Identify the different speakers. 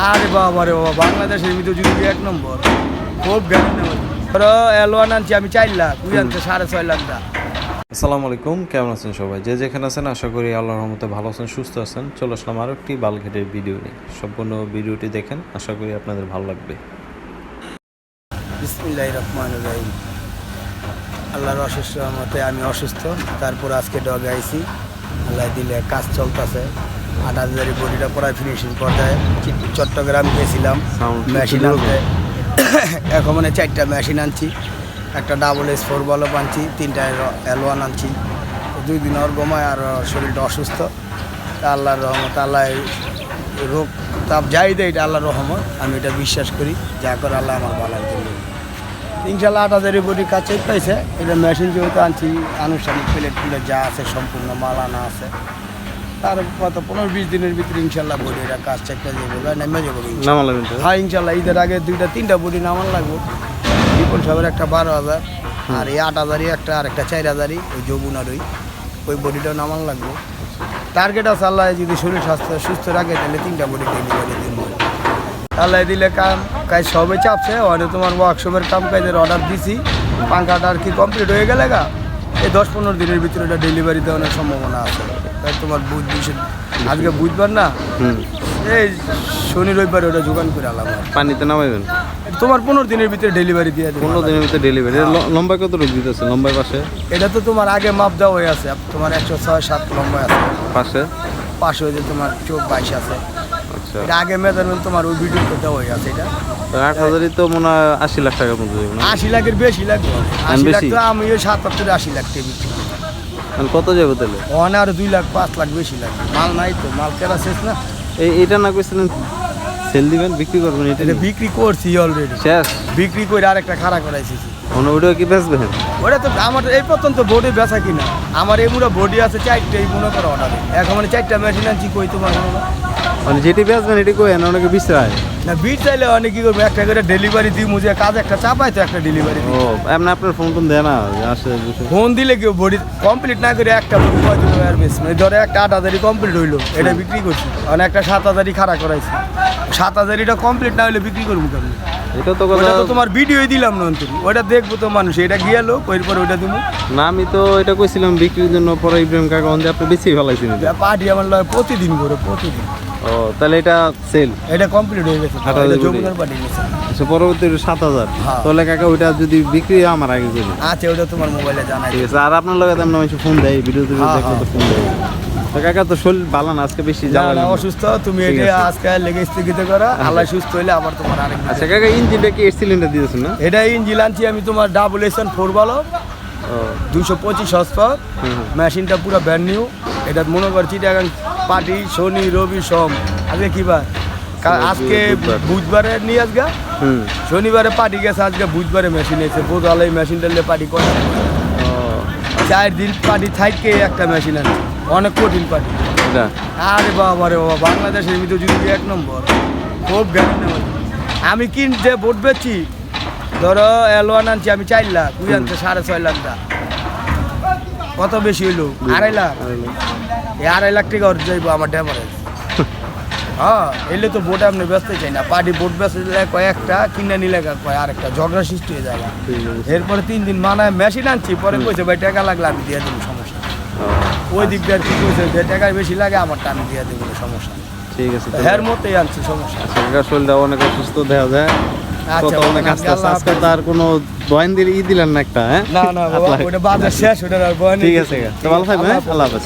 Speaker 1: আরে বাবা রে বাবা বাংলাদেশের ভিতরে যদি এক নম্বর খুব জ্ঞান ধরো এলোয়ান আনছি আমি চার লাখ তুই আনছে সাড়ে ছয় লাখ টাকা
Speaker 2: আসসালামু আলাইকুম কেমন আছেন সবাই? যে যেখানে আছেন আশা করি আল্লাহর রহমতে ভালো আছেন সুস্থ আছেন। চলে আসলাম আরও একটি বালঘেটের ভিডিও নিয়ে। সম্পূর্ণ ভিডিওটি দেখেন আশা করি আপনাদের ভালো লাগবে।
Speaker 1: বিসমিল্লাহ রহমান রহিম। আল্লাহর অশেষ রহমতে আমি অসুস্থ তারপর আজকে ডগে আইছি। আল্লাহ দিলে কাজ চলতেছে। আট হাজারি বডিটা প্রায় ফিনিশিং পর্যায়ে চট্টগ্রাম গেছিলাম মেশিন আনতে। এখন মানে চারটা মেশিন আনছি। একটা ডাবল এস ফোর বলব আনছি তিনটা এল ওয়ান আনছি। দুই দিন ওর গমায় আর শরীরটা অসুস্থ। তা আল্লাহর রহমত আল্লাহ রোগ তাপ যাই দেয় এটা আল্লাহর রহমত। আমি এটা বিশ্বাস করি যা করে আল্লাহ আমার ভালোর জন্য ইনশাল্লাহ আট হাজারের বডি কাছে পাইছে। এটা মেশিন যেহেতু আনছি আনুষ্ঠানিক প্লেট প্লেট যা আছে সম্পূর্ণ মাল আনা আছে। তার কত পনেরো বিশ দিনের ভিতরে ইনশাল্লাহ বডি এটা কাজ চেকটা যাব নেমে যাব।
Speaker 2: নাম
Speaker 1: হ্যাঁ ইনশাল্লাহ ঈদের আগে দুইটা তিনটা বডি নামান লাগবো। বিপুল সাহেবের একটা বারো হাজার আর এই আট হাজারই একটা আর একটা চার হাজারই ওই যৌবনার ওই ওই বডিটাও নামান লাগবো। টার্গেট আছে আল্লাহ যদি শরীর স্বাস্থ্য সুস্থ রাখে তাহলে তিনটা বডি ডেলিভারি দিন আল্লাহ দিলে কাম কাজ সবে চাপছে ওখানে তোমার ওয়ার্কশপের কাম কাজের অর্ডার দিছি পাঙ্খাটা আর কি কমপ্লিট হয়ে গেলে গা এই দশ পনেরো দিনের ভিতরে এটা ডেলিভারি দেওয়ার সম্ভাবনা আছে। তোমার বুধ বিশ- আজকে বুধবার না? এই শনি রবিবার ওটা যোগান করে আলাম
Speaker 2: পানিতে নামাইবেন?
Speaker 1: তোমার পনেরো দিনের ভিতরে ডেলিভারি দিয়ে দেবো।
Speaker 2: পনেরো দিনের ভিতরে ডেলিভারি। লম্বা কত রোগ দিতেছে? লম্বায় পাশে?
Speaker 1: এটা তো তোমার আগে মাপ দেওয়া হয়ে আছে। তোমার একশো ছয় সাত লম্বা আছে।
Speaker 2: পাশে?
Speaker 1: পাঁচশো যে তোমার চোখ বাইশ আছে।
Speaker 2: আচ্ছা।
Speaker 1: এটা আগে মেজারমেন্ট তোমার ওই ভিডিওতে দেওয়া হয়ে আছে এটা।
Speaker 2: আট হাজারই তো মনে হয় আশি লাখ মতো
Speaker 1: আশি লাখের বেশি লাগবে। আশি লাখ? তো আমি ওই সাতাত্তর আশি লাখ টাকা
Speaker 2: কত যাবে তাহলে?
Speaker 1: ওখানে আর দুই লাখ পাঁচ লাখ বেশি লাগবে। মাল নাই তো মাল কেনা শেষ না।
Speaker 2: এই এটা না কইছিলেন সেল দিবেন বিক্রি করবেন এটা
Speaker 1: বিক্রি করছি অলরেডি
Speaker 2: শেষ?
Speaker 1: বিক্রি করে আরেকটা খাড়া করাইছি।
Speaker 2: মনে ওটা কি বেচবেন?
Speaker 1: ওটা তো আমার এই পর্যন্ত বডি বেচা কিনা। আমার এই মুড়া বডি আছে চারটে এই মনে করো অর্ডার এখন মানে চারটা মেশিন আনছি কই তোমার?
Speaker 2: মানে যেটি বেচবেন এটি কই না অনেকে বিশ্রায়?
Speaker 1: না বিট চাইলে অনেক কি করব একটা করে ডেলিভারি দিই মুঝে কাজ একটা চাপাই তো একটা ডেলিভারি
Speaker 2: ও এমনি আপনার ফোন টোন দেয় না যে আসে বসে।
Speaker 1: ফোন দিলে কেউ বডি কমপ্লিট না করে একটা বডি কয়দিন আর বেশ মানে ধরে একটা আট হাজারই কমপ্লিট হইল এটা বিক্রি করছি। মানে একটা সাত হাজারই খাড়া করাইছি। সাত হাজারিটা কমপ্লিট না হলে বিক্রি করব কেমন?
Speaker 2: এটা তো কথা
Speaker 1: ওটা তো তোমার ভিডিওই দিলাম না অন্তরি ওটা দেখব তো মানুষ এটা গিয়ে এলো এরপর ওইটা দিব
Speaker 2: না আমি তো এটা কইছিলাম বিক্রির জন্য পরে ইব্রাহিম কাকা অন্ধে আপনি বেশি ফেলাইছেন এটা।
Speaker 1: পার্টি আমার লয় প্রতিদিন করে প্রতিদিন।
Speaker 2: ও তাহলে এটা সেল
Speaker 1: এটা কমপ্লিট হয়ে গেছে।
Speaker 2: আট হাজার আচ্ছা পরবর্তী সাত হাজার।
Speaker 1: হ্যাঁ।
Speaker 2: তাহলে কাকা ওইটা যদি বিক্রি হয় আমার আগে
Speaker 1: আচ্ছা ওটা তোমার মোবাইলে জানাই
Speaker 2: ঠিক আছে আর আপনার লগে তেমন মানুষ ফোন দেয় ভিডিও টিডিও
Speaker 1: হ্যাঁ,
Speaker 2: দেখলে তো
Speaker 1: হ্যাঁ।
Speaker 2: ফোন দেয় তো কাকা তো শরীর ভালো না আজকে বেশি
Speaker 1: না
Speaker 2: যাওয়া
Speaker 1: না অসুস্থ তুমি এটা। আজকে লেগে স্থগিত করো আল্লাহ সুস্থ হইলে আবার তোমার আরেক
Speaker 2: আচ্ছা কাকা ইঞ্জিনটা কি এইট সিলিন্ডার দিয়েছেন না?
Speaker 1: এটা ইঞ্জিন আনছি আমি তোমার ডাবল এসন ফোর দুশো পঁচিশ হসপার। মেশিনটা পুরো ব্র্যান্ড নিউ এটা মনে করছি এটা এখন পার্টি শনি রবি সোম। আজকে কি বার? আজকে
Speaker 2: বুধবার।
Speaker 1: নিয়ে আজকে? শনিবারে পার্টি গেছে আজকে বুধবারে মেশিন এসে। বোধ আলাই মেশিনটা নিয়ে পার্টি করে চার দিন পার্টি থাককে একটা মেশিন আনছে। অনেক কঠিন পার্টি। আরে বাবা রে বাবা বাংলাদেশের ভিতরে যদি এক নম্বর খুব আমি কিনতে ভোট বেচছি ধরো এলোয়ান আনছি আমি চার লাখ তুই আনছে সাড়ে ছয় লাখ টাকা কত বেশি হইল? আড়াই লাখ? এই আড়াই লাখ টাকা যাইবো আমার ড্যামারেজ হ্যাঁ এলে তো বোট আপনি ব্যস্ত চাই না। পার্টি বোট ব্যস্ত দিলে কয়েকটা কিনে নিলে কয় আরেকটা। ঝগড়া সৃষ্টি হয়ে যায়। এরপরে তিন দিন মানায় মেশিন আনছি পরে কইছে ভাই টাকা লাগলে আমি দিয়ে দেবো সমস্যা ওই দিক দিয়ে কি কইছে যে টাকা বেশি লাগে আমারটা আমি দিয়ে দেবো সমস্যা
Speaker 2: ঠিক আছে।
Speaker 1: হের মতোই আনছি সমস্যা নেই।
Speaker 2: আচ্ছা, অনেক অসুস্থ দেখা যায়।
Speaker 1: আচ্ছা,
Speaker 2: কত অনেক আস্তে আস্তে আজকে তার কোনো ই দিলেন না একটা হ্যাঁ?
Speaker 1: না না ওটা বাজার শেষ ওটা আর বয়ানি
Speaker 2: ঠিক আছে তো ভালো থাকবেন হ্যাঁ? আল্লাহ হাফেজ।